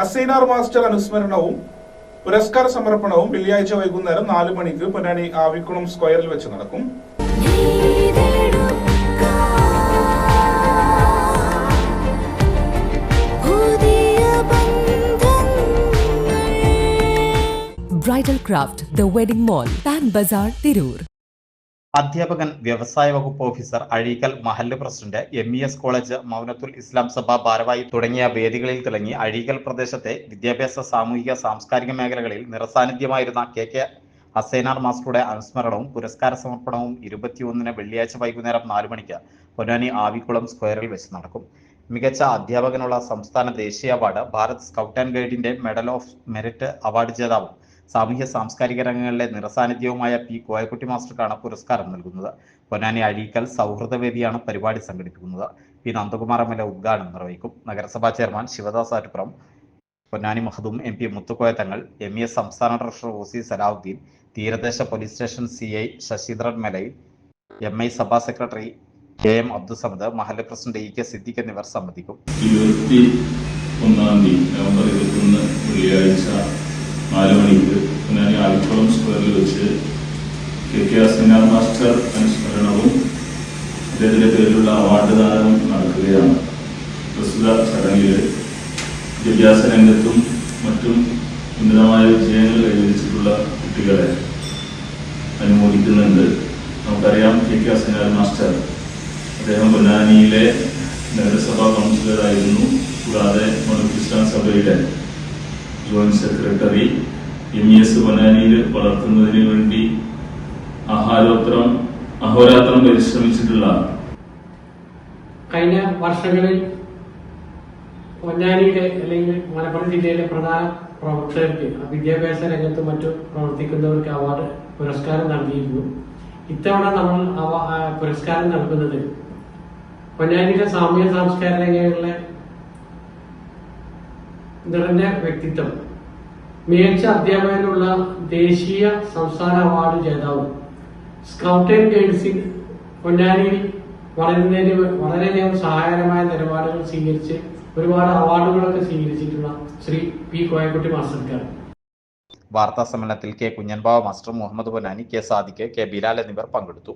Asainar master അനുസ്മരണവും പുരസ്കാര സമർപ്പണവും വെള്ളിയാഴ്ച വൈകുന്നേരം നാല് മണിക്ക് പൊന്നാനി ആവിക്കുളം സ്ക്വയറിൽ വെച്ച് നടക്കും. Bridal craft the wedding mall Pan Bazar Tirur. അധ്യാപകൻ വ്യവസായ വകുപ്പ് ഓഫീസർ അഴീക്കൽ മഹല്ല് president M E S college Maunathul Islam Sabha ഭാരവാഹി തുടങ്ങിയ വേദികളിൽ തിളങ്ങി അഴീക്കൽ പ്രദേശത്തെ വിദ്യാഭ്യാസ സാമൂഹിക സാംസ്കാരിക മേഖലകളിൽ നിറസാന്നിധ്യമായിരുന്ന കെ കെ ഹസൈനാർ മാസ്റ്ററുടെ അനുസ്മരണവും പുരസ്കാര സമർപ്പണവും ഇരുപത്തിയൊന്നിന് വെള്ളിയാഴ്ച വൈകുന്നേരം നാല് മണിക്ക് പൊന്നാനി ആവിക്കുളം സ്ക്വയറിൽ വെച്ച് നടക്കും. മികച്ച അധ്യാപകനുള്ള സംസ്ഥാന ദേശീയ അവാർഡ് ഭാരത് സ്കൗട്ട് ആൻഡ് ഗൈഡിന്റെ മെഡൽ ഓഫ് മെറിറ്റ് അവാർഡ് ജേതാവും സാമൂഹ്യ സാംസ്കാരിക രംഗങ്ങളിലെ നിറസാന്നിധ്യവുമായ പി കോയക്കുട്ടി മാസ്റ്റർക്കാണ് പുരസ്കാരം നൽകുന്നത്. പൊന്നാനി അഴീക്കൽ സൗഹൃദവേദിയാണ് പരിപാടി സംഘടിപ്പിക്കുന്നത്. P Nandakumar M L A ഉദ്ഘാടനം നിർവഹിക്കും. നഗരസഭാ chairman Shivadas Attupuram Ponnani Makhdoom M P Muthukoya Thangal M E S സംസ്ഥാന ട്രഷറർ ഒ സി സലാഹുദ്ദീൻ തീരദേശ police station C I Sasindran മെലയിൽ M I സഭാ സെക്രട്ടറി കെ എം അബ്ദുസമദ് മഹല്ല് പ്രസിഡന്റ് ഇ കെ സിദ്ദിഖ് എന്നിവർ സംബന്ധിക്കും. ഇരുപത്തി ഒന്നാം തീയതി നവംബർ ഇരുപത്തൊന്ന് വെള്ളിയാഴ്ച നാല് മണിക്ക് പൊന്നാനി ആൽക്കുളം സ്ക്വയറിൽ വെച്ച് കെ കെ അസനാർ മാസ്റ്റർ അനുസ്മരണവും അദ്ദേഹത്തിന്റെ പേരിലുള്ള അവാർഡ് ദാനവും നടക്കുകയാണ്. പ്രസ്തുത ചടങ്ങിൽ വിദ്യാഭ്യാസ രംഗത്തും മറ്റും ഉന്നതമായ വിജയങ്ങൾ കൈവരിച്ചിട്ടുള്ള കുട്ടികളെ അനുമോദിക്കുന്നുണ്ട്. നമുക്കറിയാം കെ കെ അസനാർ മാസ്റ്റർ അദ്ദേഹം പൊന്നാനിയിലെ നഗരസഭാ കൗൺസിലറായിരുന്നു കൂടാതെ മണുക്ക് ക്രിസ്ത്യൻ സഭയുടെ ജോയിന്റ് സെക്രട്ടറി എം എസ് പൊന്നാനിയിൽ വളർത്തുന്നതിന് വേണ്ടി ആഹാരോത്രം അഹോരാത്രം പരിശ്രമിച്ചിട്ടുള്ള കഴിഞ്ഞ വർഷങ്ങളിൽ പൊന്നാനിയിലെ അല്ലെങ്കിൽ മലപ്പുറം ജില്ലയിലെ പ്രധാന പ്രവർത്തകർക്ക് വിദ്യാഭ്യാസ രംഗത്തും മറ്റും പ്രവർത്തിക്കുന്നവർക്ക് അവാർഡ് പുരസ്കാരം നൽകിയിരുന്നു. ഇത്തവണ നമ്മൾ പുരസ്കാരം നൽകുന്നത് പൊന്നാനിയിലെ സാമൂഹ്യ സാംസ്കാരിക രംഗങ്ങളിലെ നിറഞ്ഞ വ്യക്തിത്വം. മികച്ച അധ്യാപകനുള്ള ദേശീയ സംസ്ഥാന അവാർഡ് ജേതാവ്. സ്കൗട്ട് ആൻഡ് ഗൈഡ്സിൽ പൊന്നാനിയിൽ വളരുന്നതിന് വളരെയധികം സഹായകരമായ നിലപാടുകൾ സ്വീകരിച്ച് ഒരുപാട് അവാർഡുകളൊക്കെ സ്വീകരിച്ചിട്ടുള്ള ശ്രീ പി കോയക്കുട്ടി മാസ്റ്റർക്കാർ വാർത്താ സമ്മേളനത്തിൽ K Kunhanbaba master Muhammad Ponnani K Sadiq K Bilal എന്നിവർ പങ്കെടുത്തു.